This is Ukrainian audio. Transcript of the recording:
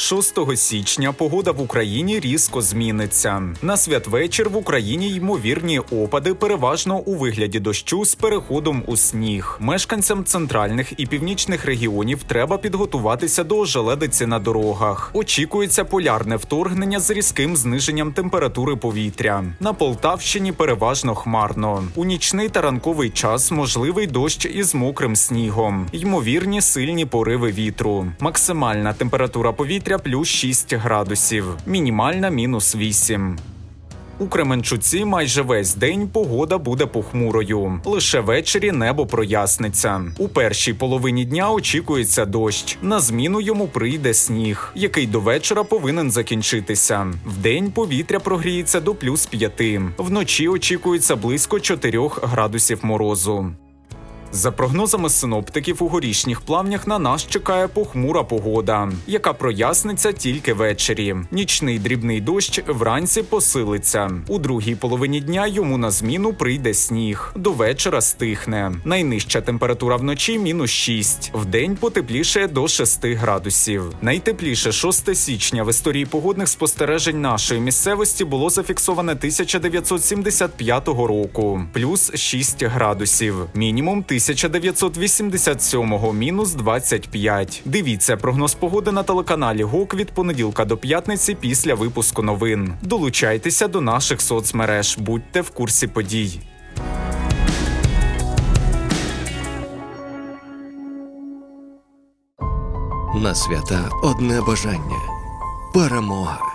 6 січня погода в Україні різко зміниться. На святвечір в Україні ймовірні опади переважно у вигляді дощу з переходом у сніг. Мешканцям центральних і північних регіонів треба підготуватися до ожеледиці на дорогах. Очікується полярне вторгнення з різким зниженням температури повітря. На Полтавщині переважно хмарно. У нічний та ранковий час можливий дощ із мокрим снігом. Ймовірні сильні пориви вітру. Максимальна температура повітря плюс 6 градусів, мінімальна мінус 8. У Кременчуці майже весь день погода буде похмурою. Лише ввечері небо проясниться. У першій половині дня очікується дощ. На зміну йому прийде сніг, який до вечора повинен закінчитися. Вдень повітря прогріється до плюс 5. Вночі очікується близько 4 градусів морозу. За прогнозами синоптиків, у горішніх плавнях на нас чекає похмура погода, яка проясниться тільки ввечері. Нічний дрібний дощ вранці посилиться. У другій половині дня йому на зміну прийде сніг. До вечора стихне. Найнижча температура вночі мінус 6. Вдень потепліше до 6 градусів. Найтепліше 6 січня в історії погодних спостережень нашої місцевості було зафіксоване 1975 року, плюс 6 градусів. Мінімум 1987 мінус 25. Дивіться прогноз погоди на телеканалі ГОК від понеділка до п'ятниці після випуску новин. Долучайтеся до наших соцмереж, будьте в курсі подій. На свята одне бажання перемога.